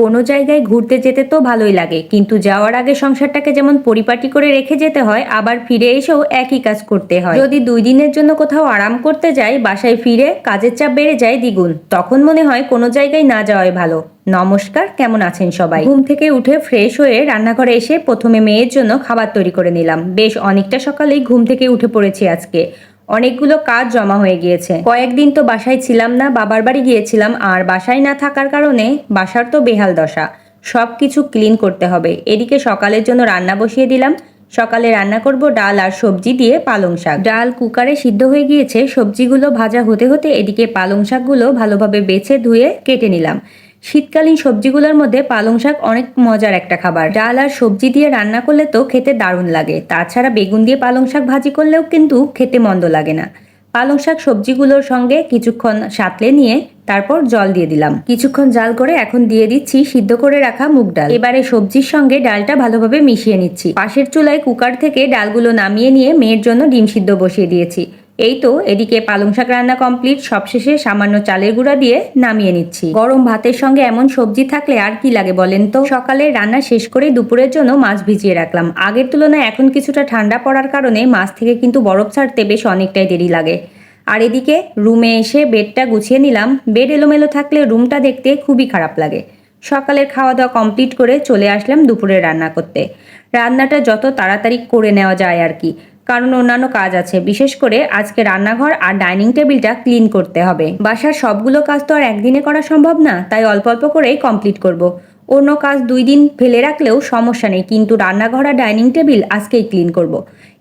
কোনো জায়গায় ঘুরতে যেতে তো ভালোই লাগে, কিন্তু যাওয়ার আগে সংসারটাকে যেমন পরিপাটি করে রেখে যেতে হয়, আবার ফিরে এসেও একই কাজ করতে হয়। যদি দুই দিনের জন্য কোথাও আরাম করতে যাই, বাসায় ফিরে কাজের চাপ বেড়ে যায় দ্বিগুণ। তখন মনে হয় কোনো জায়গায় না যাওয়াই ভালো। নমস্কার, কেমন আছেন সবাই? ঘুম থেকে উঠে ফ্রেশ হয়ে রান্নাঘরে এসে প্রথমে মেয়ের জন্য খাবার তৈরি করে নিলাম। বেশ অনেকটা সকালেই ঘুম থেকে উঠে পড়েছি আজকে। অনেকগুলো কাজ জমা হয়ে গিয়েছে। কয়েকদিন তো বাসায় ছিলাম না, বাবার বাড়ি গিয়েছিলাম, আর বাসায় না থাকার কারণে বাসার তো বেহাল দশা। সব কিছু ক্লিন করতে হবে। এদিকে সকালের জন্য রান্না বসিয়ে দিলাম। সকালে রান্না করব ডাল আর সবজি দিয়ে পালং শাক। ডাল কুকারে সিদ্ধ হয়ে গিয়েছে, সবজিগুলো ভাজা হতে হতে এদিকে পালং শাকগুলো ভালোভাবে বেছে ধুয়ে কেটে নিলাম। শীতকালীন সবজিগুলোর মধ্যে পালং শাক অনেক মজার একটা খাবার। ডাল আর সবজি দিয়ে রান্না করলে তো খেতে দারুণ লাগে। তাছাড়া বেগুন দিয়ে পালং শাক ভাজি করলেও কিন্তু খেতে মন্দ লাগে না। পালং শাক সবজিগুলোর সঙ্গে কিছুক্ষণ সাঁতলে নিয়ে তারপর জল দিয়ে দিলাম। কিছুক্ষণ জাল করে এখন দিয়ে দিচ্ছি সিদ্ধ করে রাখা মুগ ডাল। এবারে সবজির সঙ্গে ডালটা ভালোভাবে মিশিয়ে নিচ্ছি। পাশের চুলায় কুকার থেকে ডালগুলো নামিয়ে নিয়ে মেয়ের জন্য ডিম সিদ্ধ বসিয়ে দিয়েছি। এই তো এদিকে পালং শাক রান্না কমপ্লিট সবশেষে সামান্য চালের গুঁড়া দিয়ে নামিয়ে নিচ্ছি। গরম ভাতের সঙ্গে এমন সবজি থাকলে আর কি লাগে বলেন তো? সকালে রান্না শেষ করে দুপুরের জন্য মাছ ভিজিয়ে রাখলাম। আগের তুলনায় এখন কিছুটা ঠান্ডা পড়ার কারণে মাছ থেকে কিন্তু বরফ ছাড়তে বেশ অনেকটাই দেরি লাগে। আর এদিকে রুমে এসে বেডটা গুছিয়ে নিলাম। বেড এলোমেলো থাকলে রুমটা দেখতে খুবই খারাপ লাগে। সকালের খাওয়া দাওয়া কমপ্লিট করে চলে আসলাম দুপুরে রান্না করতে। রান্নাটা যত তাড়াতাড়ি করে নেওয়া যায় আর কি। কারণ অন্যান্য কাজ আছে। বিশেষ করে আজকে রান্নাঘর আর ডাইনিং টেবিলটা ক্লিন করতে হবে। বাসার সবগুলো কাজ তো আর একদিনে করা সম্ভব না, তাই অল্প অল্প করেই কমপ্লিট করব। অন্য কাজ দুই দিন ফেলে রাখলেও সমস্যা নেই, কিন্তু রান্নাঘর আর ডাইনিং টেবিল আজকেই ক্লিন করব।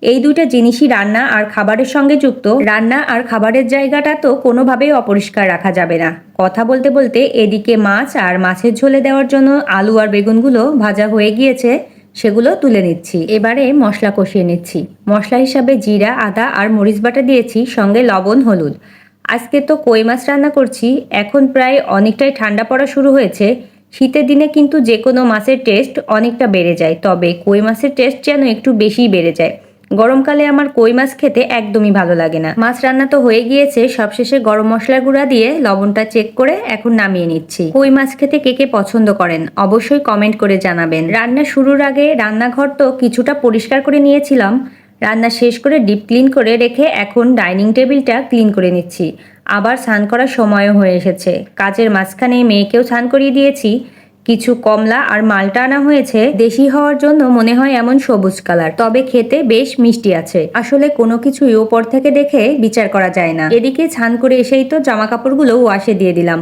এই দুইটা জিনিসই রান্না আর খাবারের সঙ্গে যুক্ত। রান্না আর খাবারের জায়গাটা তো কোনোভাবেই অপরিষ্কার রাখা যাবে না। কথা বলতে বলতে এদিকে মাছ আর মাছের ঝোলে দেওয়ার জন্য আলু আর বেগুনগুলো ভাজা হয়ে গিয়েছে। সেগুলো তুলে নিচ্ছি। এবারে মশলা কষিয়ে নিচ্ছি। মশলা হিসাবে জিরা, আদা আর মরিচ বাটা দিয়েছি, সঙ্গে লবণ, হলুদ। আজকে তো কই মাছ রান্না করছি। এখন প্রায় অনেকটাই ঠান্ডা পড়া শুরু হয়েছে। শীতের দিনে কিন্তু যে কোনো মাছের টেস্ট অনেকটা বেড়ে যায়। তবে কই মাছের টেস্ট যেন একটু বেশিই বেড়ে যায়। গরমকালে আমার কই মাছ খেতে একদমই ভালো লাগে না। মাছ রান্না তো হয়ে গিয়েছে, সবশেষে গরম মশলা গুঁড়া দিয়ে লবণটা চেক করে এখন নামিয়ে নিচ্ছি। কই মাছ খেতে কে কে পছন্দ করেন, অবশ্যই কমেন্ট করে জানাবেন। রান্না শুরুর আগে রান্নাঘর তো কিছুটা পরিষ্কার করে নিয়েছিলাম। রান্না শেষ করে ডিপ ক্লিন করে রেখে এখন ডাইনিং টেবিলটা ক্লিন করে নিচ্ছি। আবার স্নান করার সময়ও হয়ে এসেছে। কাজের মাঝখানে মেয়েকেও স্নান করিয়ে দিয়েছি। কিছু কমলা আর মালটা আনা হয়েছে, দেশি হওয়ার জন্য মনে হয় এমন সবুজ কালার। তবে খেতে বেশ মিষ্টি আছে। আসলে কোনো কিছুই ওপর থেকে দেখে বিচার করা যায় না। এদিকে ছান করে এসেই তো জামা কাপড়গুলো ওয়াশে দিয়ে দিলাম।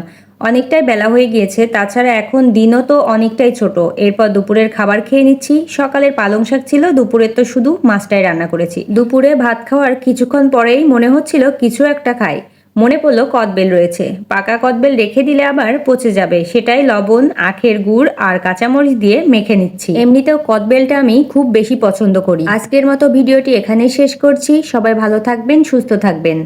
অনেকটাই বেলা হয়ে গিয়েছে, তাছাড়া এখন দিনও তো অনেকটাই ছোট। এরপর দুপুরের খাবার খেয়ে নিচ্ছি। সকালের পালং শাক ছিল, দুপুরের তো শুধু মাছটাই রান্না করেছি। দুপুরে ভাত খাওয়ার কিছুক্ষণ পরেই মনে হচ্ছিল কিছু একটা খাই। মনে পড়ল কদবেল রয়েছে। পাকা কদবেল রেখে দিলে আবার পচে যাবে। সেটাই লবণ, আখের গুড় আর কাঁচামরিচ দিয়ে মেখে নিচ্ছি। এমনিতেও কদবেলটা আমি খুব বেশি পছন্দ করি। আজকের মতো ভিডিওটি এখানেই শেষ করছি। সবাই ভালো থাকবেন, সুস্থ থাকবেন।